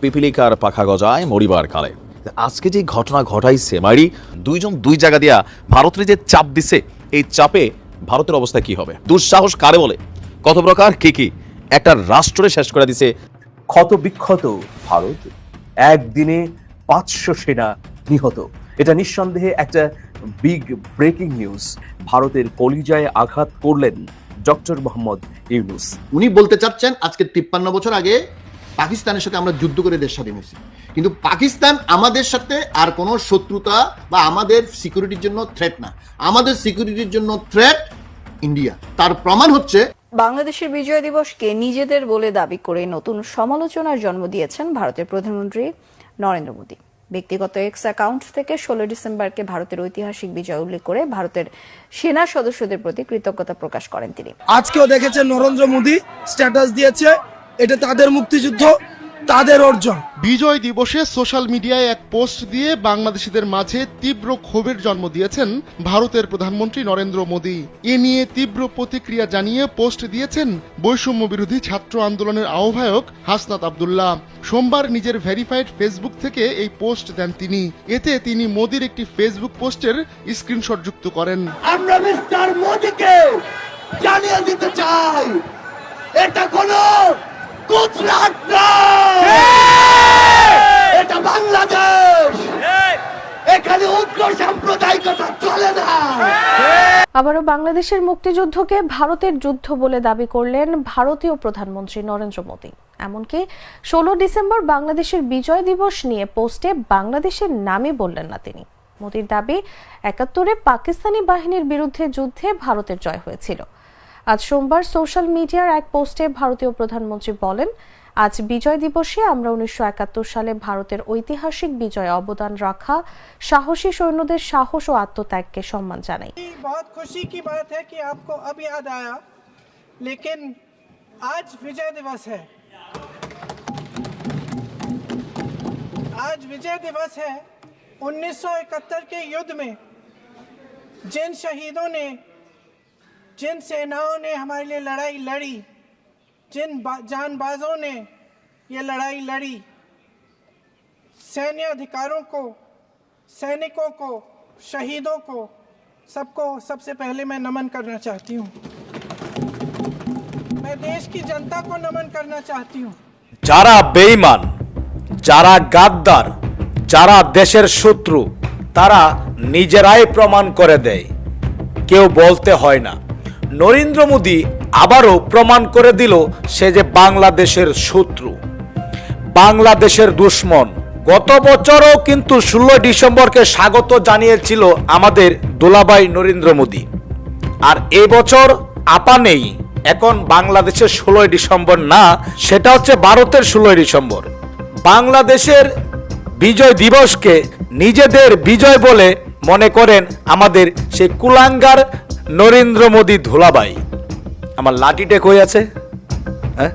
পিপিলিকার পাখা গজায় মরিবার কালে। আজকে যে ঘটনা ঘটাইছে মাইরি দুইজন দুই জায়গা দিয়া ভারতের যে চাপ দিছে এই চাপে ভারতের অবস্থা কি হবে? দুঃসাহস কারে বলে? কত প্রকার কি কি? একটা রাষ্ট্রে শেষ করে দিছে ক্ষত বিক্ষত ভারত। একদিনে পাঁচশো সেনা নিহত। এটা নিঃসন্দেহে একটা বিগ ব্রেকিং নিউজ ভারতের কলিজায় আঘাত করলেন ডক্টর মোহাম্মদ ইউনুস। উনি বলতে চাচ্ছেন আজকে তিপ্পান্ন বছর আগে পাকিস্তানের সাথে আমরা যুদ্ধ করে দেশ স্বাধীন হয়েছি। কিন্তু পাকিস্তান আমাদের সাথে আর কোনো শত্রুতা বা আমাদের সিকিউরিটির জন্য থ্রেট না। আমাদের সিকিউরিটির জন্য থ্রেট ইন্ডিয়া তার প্রমাণ হচ্ছে বাংলাদেশের বিজয় দিবসকে নিজেদের বলে দাবি করে নতুন সমালোচনার জন্ম দিয়েছেন ভারতের প্রধানমন্ত্রী নরেন্দ্র মোদী। ব্যক্তিগত এক্স অ্যাকাউন্ট থেকে ষোলো ডিসেম্বরকে ভারতের ঐতিহাসিক বিজয় উল্লেখ করে ভারতের সেনা সদস্যদের প্রতি কৃতজ্ঞতা প্রকাশ করেন তিনি। আজকেও দেখেছেন নরেন্দ্র মোদী স্ট্যাটাস দিয়েছে। এটা তাদের মুক্তিযুদ্ধ তাদের অর্জন। বিজয় দিবসে সোশ্যাল মিডিয়ায় এক পোস্ট দিয়ে বাংলাদেশিদের মাঝে তীব্র ক্ষোভের জন্ম দিয়েছেন ভারতের প্রধানমন্ত্রী নরেন্দ্র মোদী। এ নিয়ে তীব্র প্রতিক্রিয়া জানিয়ে পোস্ট দিয়েছেন বৈষম্য বিরোধী ছাত্র আন্দোলনের আহ্বায়ক হাসনাত আবদুল্লাহ। সোমবার নিজের ভেরিফাইড ফেসবুক থেকে এই পোস্ট দেন তিনি। এতে তিনি মোদীর একটি ফেসবুক পোস্টের স্ক্রিনশট যুক্ত করেন। আমরা মিস্টার মোদীকে জানিয়ে দিতে চাই এটা কোন গুজরাট এটা বাংলাদেশ। এখানে উগ্র সাম্প্রদায়িকতা চলে না। আবারও বাংলাদেশের মুক্তিযুদ্ধকে ভারতের যুদ্ধ বলে দাবি করলেন ভারতীয় প্রধানমন্ত্রী নরেন্দ্র মোদী। এমনকি ষোলো ডিসেম্বর বাংলাদেশের বিজয় দিবস নিয়ে পোস্টে বাংলাদেশের নামে বললেন না তিনি। মোদীর দাবি একাত্তরে পাকিস্তানি বাহিনীর বিরুদ্ধে যুদ্ধে ভারতের জয় হয়েছিল। আজ সোমবার সোশ্যাল মিডিয়ার এক পোস্টে ভারতীয় প্রধানমন্ত্রী বলেন আজ বিজয় দিবসে আমরা উনিশশো একাত্তর সালে ভারতের ঐতিহাসিক বিজয়ে অবদান রাখা সাহসী সৈন্যদের সাহস ও আত্মত্যাগকে সম্মান জানাই बहुत खुशी की बात है कि आपको अब याद आया लेकिन आज विजय दिवस है आज विजय दिवस है 1971 के युद्ध में जिन शहीदों ने जिन सेनाओं ने हमारे लिए लड़ाई लड़ी जिन बा- जानबाजों ने ये लड़ाई लड़ी सैन्य अधिकारों को सैनिकों को शहीदों को सबको सबसे पहले मैं नमन करना चाहती हूँ मैं देश की जनता को नमन करना चाहती हूँ যারা বেঈমান যারা গাদ্দার যারা দেশের শত্রু তারা নিজেরাই প্রমাণ করে দেয় কেউ বলতে হয় না নরেন্দ্র মোদী আবারও প্রমাণ করে দিল সে যে বাংলাদেশের শত্রু। বাংলাদেশের দুশ্মন। গত বছরও কিন্তু ষোলো ডিসেম্বরকে স্বাগত জানিয়েছিল আমাদের দোলাবাই নরেন্দ্র মোদী। আর এবছর বছর আপা নেই, এখন বাংলাদেশের ষোলোই ডিসেম্বর না, সেটা হচ্ছে ভারতের ষোলোই ডিসেম্বর। বাংলাদেশের বিজয় দিবসকে নিজেদের বিজয় বলে মনে করেন আমাদের সেই কুলাঙ্গার নরেন্দ্র মোদী ধুলাবাই। আমার লাঠিটা কই আছে? হ্যাঁ?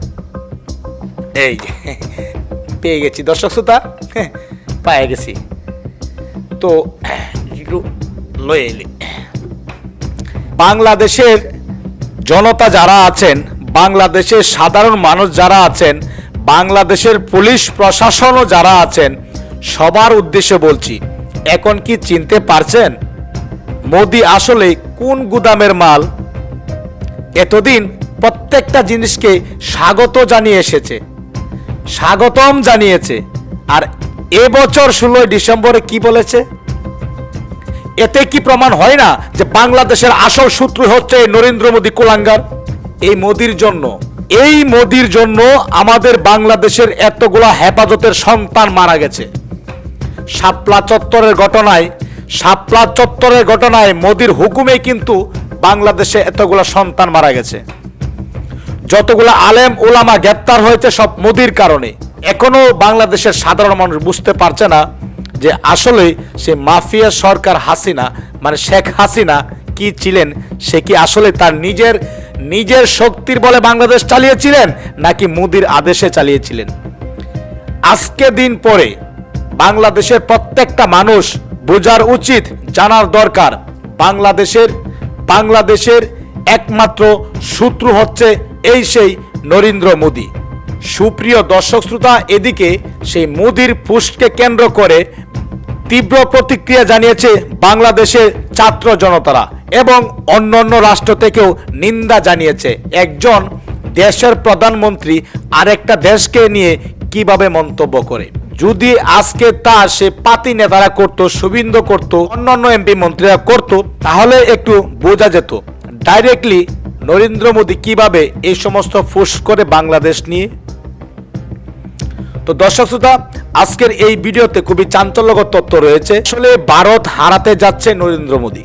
এই, পেয়ে গেছি। দর্শক শ্রোতা পেয়ে গেছি। তো, একটু লয়ে এলি। বাংলাদেশের জনতা যারা আছেন, বাংলাদেশের সাধারণ মানুষ যারা আছেন, বাংলাদেশের পুলিশ প্রশাসনও যারা আছেন, সবার উদ্দেশ্যে বলছি, এখন কি চিনতে পারছেন? মোদি আসলে কোন গুদামের মাল? এতদিন প্রত্যেকটা জিনিসকে স্বাগত জানিয়ে এসেছে। স্বাগতম জানিয়েছে। আর এবছর ষোলোই ডিসেম্বরে কি বলেছে? এতে কি প্রমাণ হয় না যে বাংলাদেশের আসল শত্রু হচ্ছে নরেন্দ্র মোদী কোলাঙ্গার? এই মোদির জন্য, এই মোদির জন্য আমাদের বাংলাদেশের এতগুলা হেফাজতের সন্তান মারা গেছে। শাপলা চত্বরের ঘটনায় শাপলা চত্বরের ঘটনায় মোদির হুকুমে কিন্তু বাংলাদেশে এতগুলা সন্তান মারা গেছে। যতগুলো আলেম ওলামা গ্রেপ্তার হয়েছে সব মোদির কারণে। এখনও বাংলাদেশের সাধারণ মানুষ বুঝতে পারছে না যে আসলে সে মাফিয়া সরকার হাসিনা মানে শেখ হাসিনা কি ছিলেন, সে কি আসলে তার নিজের নিজের শক্তির বলে বাংলাদেশ চালিয়েছিলেন, নাকি মোদির আদেশে চালিয়েছিলেন? আজকে দিন পরে বাংলাদেশের প্রত্যেকটা মানুষ বোঝার উচিত, জানার দরকার। বাংলাদেশের বাংলাদেশের একমাত্র শত্রু হচ্ছে এই সেই নরেন্দ্র মোদী। সুপ্রিয় দর্শক শ্রোতা, এদিকে সেই মোদির পুষ্টকে কেন্দ্র করে তীব্র প্রতিক্রিয়া জানিয়েছে বাংলাদেশের ছাত্র জনতারা এবং অন্যান্য রাষ্ট্র থেকেও নিন্দা জানিয়েছে। একজন দেশের প্রধানমন্ত্রী আরেকটা দেশকে নিয়ে কীভাবে মন্তব্য করে? যদি আজকে তা সে পাতি নেতারা করত, শুভিন্দ করত, অন্যান্য এমপি মন্ত্রীরা করত, তাহলে একটু বোঝা যেত। ডাইরেক্টলি নরেন্দ্র মোদী কীভাবে এই সমস্ত ফুস করে বাংলাদেশ নিয়ে? তো দর্শক শ্রোতা, আজকের এই ভিডিওতে খুবই চাঞ্চল্যকর তথ্য রয়েছে। আসলে ভারত হারাতে যাচ্ছে নরেন্দ্র মোদী।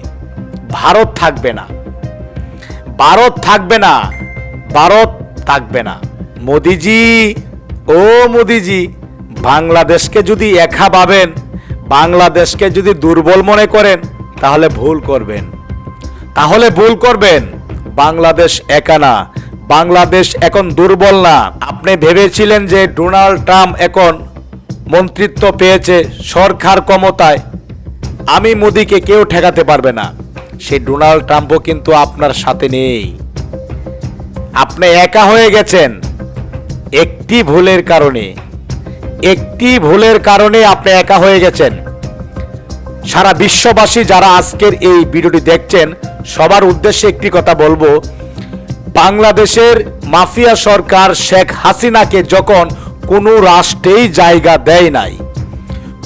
ভারত থাকবে না। ভারত থাকবে না। ভারত থাকবে না। মোদিজি, ও মোদিজি বাংলাদেশকে যদি একা ভাবেন, বাংলাদেশকে যদি দুর্বল মনে করেন, তাহলে ভুল করবেন। তাহলে ভুল করবেন, বাংলাদেশ একা না। বাংলাদেশ এখন দুর্বল না। আপনি ভেবেছিলেন যে ডোনাল্ড ট্রাম্প এখন মন্ত্রিত্ব পেয়েছে সরকার ক্ষমতায়। আমি মোদিকে কেউ ঠেকাতে পারবে না। সেই ডোনাল্ড ট্রাম্পও কিন্তু আপনার সাথে নেই। আপনি একা হয়ে গেছেন, একটি ভুলের কারণে। একটি ভুলের কারণে আপনি একা হয়ে গেছেন। সারা বিশ্ববাসী যারা আজকের এই ভিডিওটি দেখছেন, সবার উদ্দেশ্যে একটি কথা বলব। বাংলাদেশের মাফিয়া সরকার শেখ হাসিনাকে যখন কোনো রাষ্ট্রেই জায়গা দেয় নাই,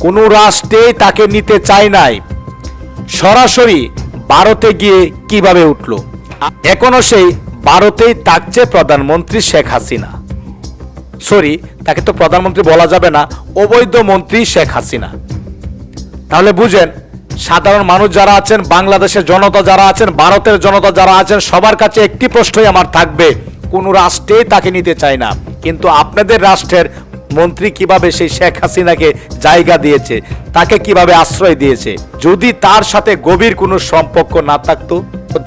কোনো রাষ্ট্রেই তাকে নিতে চায় নাই, সরাসরি ভারতে গিয়ে কীভাবে উঠল? এখনও সেই ভারতেই থাকছে প্রধানমন্ত্রী শেখ হাসিনা। সরি, তাকে তো প্রধানমন্ত্রী বলা যাবে না, অবৈধ মন্ত্রী শেখ হাসিনা। তাহলে বুঝেন, সাধারণ মানুষ যারা আছেন, বাংলাদেশের জনতা যারা আছেন, ভারতের জনতা যারা আছেন, সবার কাছে একটি প্রশ্নই আমার থাকবে, কোনো রাষ্ট্রে তাকে নিতে চায় না। কিন্তু আপনাদের রাষ্ট্রের মন্ত্রী কীভাবে সেই শেখ হাসিনাকে জায়গা দিয়েছে, তাকে কীভাবে আশ্রয় দিয়েছে, যদি তার সাথে গভীর কোনো সম্পর্ক না থাকতো?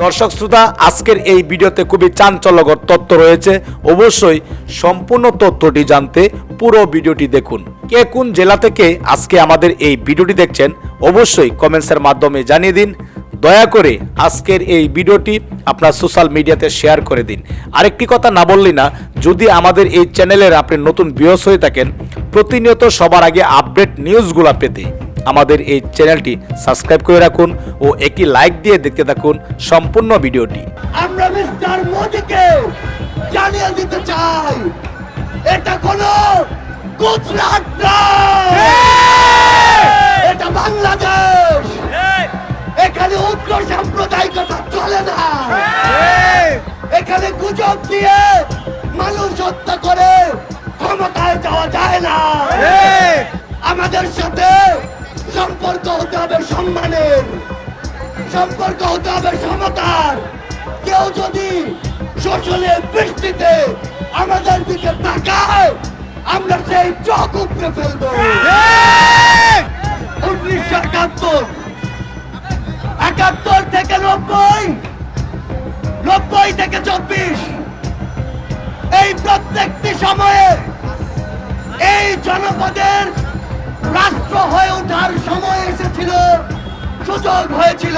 দর্শক শ্রোতা, আজকের এই ভিডিওতে খুবই চাঞ্চল্যকর তথ্য রয়েছে। অবশ্যই সম্পূর্ণ তথ্যটি জানতে পুরো ভিডিওটি দেখুন। কে কোন জেলা থেকে আজকে আমাদের এই ভিডিওটি দেখছেন, অবশ্যই কমেন্টসের মাধ্যমে জানিয়ে দিন। দয়া করে আজকের এই ভিডিওটি আপনার সোশ্যাল মিডিয়াতে শেয়ার করে দিন। আরেকটি কথা না বললি না, যদি আমাদের এই চ্যানেলের আপনি নতুন বিয়স হয়ে থাকেন, প্রতিনিয়ত সবার আগে আপডেট নিউজগুলো পেতে। আমাদের এই চ্যানেলটি সাবস্ক্রাইব করে রাখুন ও একটি লাইক দিয়ে দেখতে থাকুন সম্পূর্ণ ভিডিওটি। আমরা মিস্টার মোদিকে জানিয়ে দিতে চাই এটা কোন গুজরাট এটা বাংলাদেশ। এখানে উগ্র সাম্প্রদায়িকতা চলে না। এখানে গুজব দিয়ে মানুষ হত্যা করে ক্ষমতায় যাওয়া যায় না। আমাদের সাথে সম্পর্ক হতে হবে সম্মানের। সম্পর্ক হতে হবে সমতার। কেউ যদি শোষণের দৃষ্টিতে আমাদের দিকে তাকায়, আমরা সেই চোখ উপড়ে ফেলব। উনিশশো একাত্তর। একাত্তর থেকে নব্বই নব্বই থেকে চব্বিশ। এই প্রত্যেকটি সময়ে এই জনপদের রাষ্ট্র হয়ে ওঠার সময় এসেছিল, সুযোগ হয়েছিল।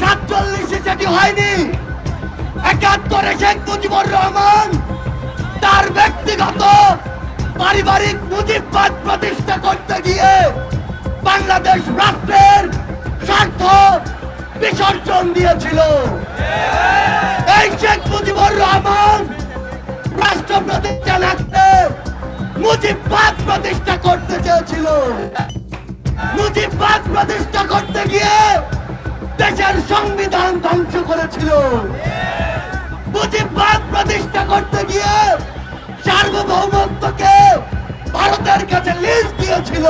সাতচল্লিশে সেটি হয়নি। একাত্তরে শেখ মুজিবুর রহমান তার ব্যক্তিগত পারিবারিক মুজিববাদ প্রতিষ্ঠা করতে গিয়ে বাংলাদেশ রাষ্ট্রের স্বার্থ বিসর্জন দিয়েছিল। এই শেখ মুজিবুর রহমান রাষ্ট্র প্রতিষ্ঠা রাখতে মুজিববাদ প্রতিষ্ঠা করতে চেয়েছিল। মুজিববাদ প্রতিষ্ঠা করতে গিয়ে দেশের সংবিধান ধ্বংস করেছিল। মুজিববাদ প্রতিষ্ঠা করতে গিয়ে সার্বভৌমত্বকে ভারতের কাছে লিজ দিয়েছিল।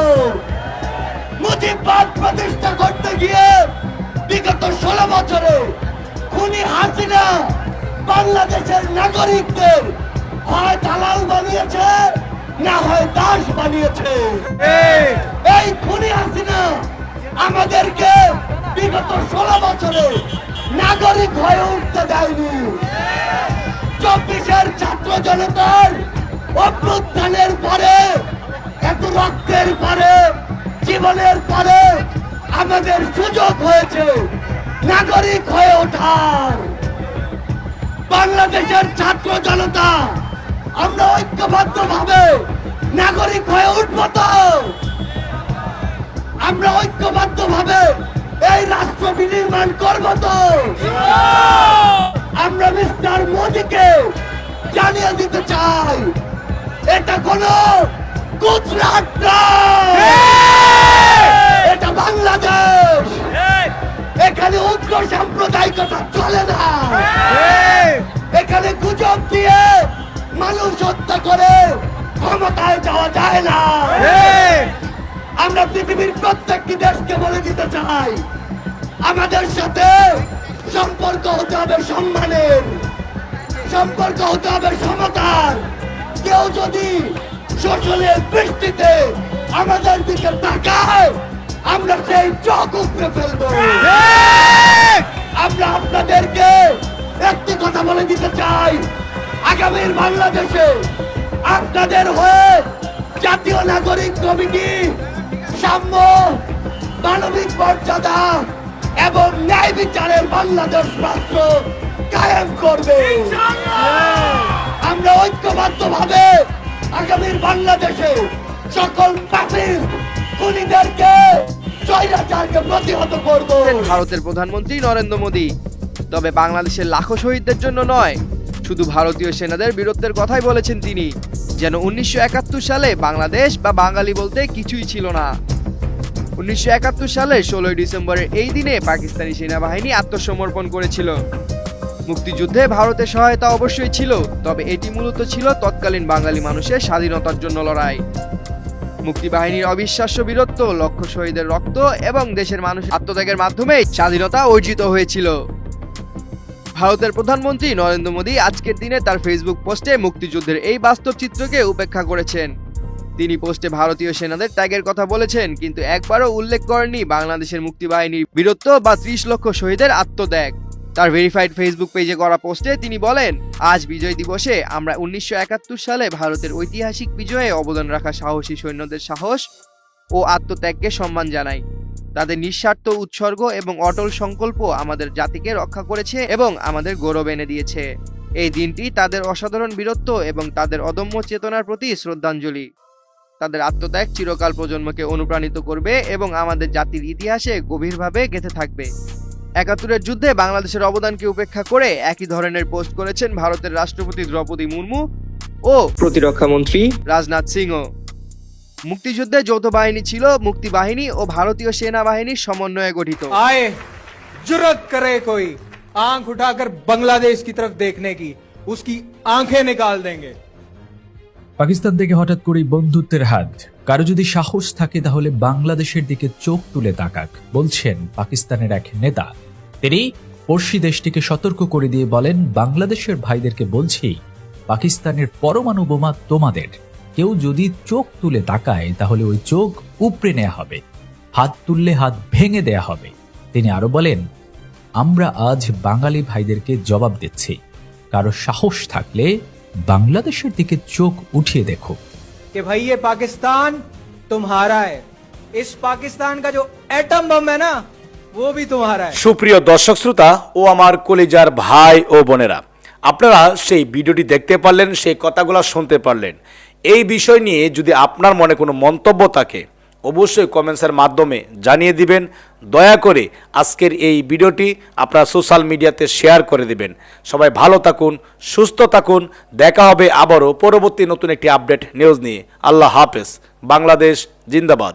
মুজিববাদ প্রতিষ্ঠা করতে গিয়ে বিগত ষোলো বছরে খুনি হাসিনা বাংলাদেশের নাগরিকদের হয় দালাল বানিয়েছে। না হয় দাস বানিয়েছে। এই। খুনি হাসিনা আমাদেরকে বিগত ষোলো বছরে নাগরিক হয়ে উঠতে দেয়নি। চব্বিশের ছাত্র জনতার অভ্যুত্থানের পরে এত রক্তের পরে জীবনের পরে আমাদের সুযোগ হয়েছে নাগরিক হয়ে ওঠার। বাংলাদেশের ছাত্র জনতা আমরা ঐক্যবদ্ধ ভাবে নাগরিক হয়ে উঠব তো। আমরা ঐক্যবদ্ধ ভাবে এই রাষ্ট্র বিনির্মাণ করব তো। আমরা মিস্টার মোদীকে জানিয়ে দিতে চাই এটা কোনো গুজরাট এটা বাংলাদেশ। এখানে উগ্র সাম্প্রদায়িকতা চলে না। এখানে গুজব দিয়ে মানুষ হত্যা করে ক্ষমতায় যাওয়া যায় না। আমরা পৃথিবীর প্রত্যেকটি দেশকে বলে দিতে চাই আমাদের সাথে সম্পর্ক হতে হবে সম্মানের সম্পর্ক হতে হবে সমতার। কেউ যদি শোষণের দৃষ্টিতে আমাদের দিকে তাকায় আমরা সেই চোখ উপড়ে ফেলব। আমরা আপনাদেরকে একটি কথা বলে দিতে চাই আগামীর বাংলাদেশে আপনাদের হয়ে জাতীয় নাগরিক কমিটি, সাম্য, মানবিক মর্যাদা এবং ন্যায় বিচারের বাংলাদেশ রাষ্ট্র কায়েম করবে। আমরা ঐক্যবদ্ধ ভাবে আগামীর বাংলাদেশে সকল ফাসিস্ট খুনিদেরকে প্রতিহত করব। ভারতের প্রধানমন্ত্রী নরেন্দ্র মোদী, তবে বাংলাদেশের লাখো শহীদদের জন্য নয় শুধু ভারতীয় সেনাদের বীরত্বের কথাই বলেছেন তিনি। যেন উনিশশো একাত্তর সালে বাংলাদেশ বা বাঙালি বলতে কিছুই ছিল না। উনিশশো সালের ষোলোই ডিসেম্বরের এই দিনে পাকিস্তানি সেনাবাহিনী আত্মসমর্পণ করেছিল। মুক্তিযুদ্ধে ভারতের সহায়তা অবশ্যই ছিল, তবে এটি মূলত ছিল তৎকালীন বাঙালি মানুষের স্বাধীনতার জন্য লড়াই। মুক্তিবাহিনীর অবিশ্বাস্য বীরত্ব, লক্ষ শহীদের রক্ত এবং দেশের মানুষ আত্মত্যাগের মাধ্যমে স্বাধীনতা অর্জিত হয়েছিল। ভারতের প্রধানমন্ত্রী নরেন্দ্র মোদী আজকের দিনে তার ফেসবুক পোস্টে মুক্তিযুদ্ধের এই বাস্তব চিত্রকে উপেক্ষা করেছেন। তিনি পোস্টে ভারতীয় সেনাদের ত্যাগের কথা বলেছেন, কিন্তু একবারও উল্লেখ করেননি বাংলাদেশের মুক্তিবাহিনীর বীরত্ব বা ত্রিশ লক্ষ শহীদের আত্মত্যাগ। তার ভেরিফাইড ফেসবুক পেজে করা পোস্টে তিনি বলেন, আজ বিজয় দিবসে আমরা উনিশশো একাত্তর সালে ভারতের ঐতিহাসিক বিজয়ে অবদান রাখা সাহসী সৈন্যদের সাহস ও আত্মত্যাগকে সম্মান জানাই। তাদের নিঃস্বার্থ উৎসর্গ এবং অটল সংকল্প আমাদের জাতিকে রক্ষা করেছে এবং আমাদের গৌরব এনে দিয়েছে। এই দিনটি তাদের অসাধারণ বীরত্ব এবং তাদের অদম্য চেতনার প্রতি শ্রদ্ধাঞ্জলি। তাদের আত্মত্যাগ চিরকাল প্রজন্মকে অনুপ্রাণিত করবে এবং আমাদের জাতির ইতিহাসে গভীরভাবে গেঁথে থাকবে। একাত্তরের যুদ্ধে বাংলাদেশের অবদানকে উপেক্ষা করে একই ধরনের পোস্ট করেছেন ভারতের রাষ্ট্রপতি দ্রৌপদী মুর্মু ও প্রতিরক্ষা মন্ত্রী রাজনাথ সিংও। মুক্তিযুদ্ধে যৌথ বাহিনী ছিল মুক্তি বাহিনী ও ভারতীয় সেনাবাহিনীর সমন্বয়ে গঠিত। আয়ে জুরত করে কই আঁখ উঠাকর বাংলাদেশ কি তরফ দেখনে কি উসকি আঁখে নিকাল দেঙ্গে পাকিস্তান থেকে হঠাৎ করেই বন্ধুত্বের হাত। কারও যদি সাহস থাকে তাহলে বাংলাদেশের দিকে চোখ তুলে তাকাক বলছেন পাকিস্তানের এক নেতা। তিনি পড়শি দেশটিকে সতর্ক করে দিয়ে বলেন বাংলাদেশের ভাইদেরকে বলছি পাকিস্তানের পরমাণু বোমা তোমাদের। কেউ যদি চোখ তুলে তাকায় তাহলে ওই চোখ উপড়ে নেওয়া হবে হাত তুললে হাত ভেঙে দেয়া হবে তিনি আরো বলেন আমরা আজ বাঙালি ভাইদেরকে জবাব দিচ্ছি কারো সাহস থাকলে বাংলাদেশের দিকে চোখ উঠিয়ে দেখো कि भाई ये पाकिस्तान तुम्हारा है इस पाकिस्तान का जो एटम बम है ना वो भी तुम्हारा है সুপ্রিয় দর্শক শ্রোতা ও আমার কলিজার ভাই ও বোনেরা আপনারা সেই ভিডিওটি দেখতে পারলেন সেই কথাগুলো শুনতে পারলেন এই বিষয় নিয়ে যদি আপনার মনে কোনো মন্তব্য থাকে, অবশ্যই কমেন্টসের মাধ্যমে জানিয়ে দিবেন। দয়া করে আজকের এই ভিডিওটি আপনারা সোশ্যাল মিডিয়াতে শেয়ার করে দিবেন। সবাই ভালো থাকুন, সুস্থ থাকুন। দেখা হবে আবারও পরবর্তী নতুন একটি আপডেট নিউজ নিয়ে। আল্লাহ হাফেজ। বাংলাদেশ জিন্দাবাদ।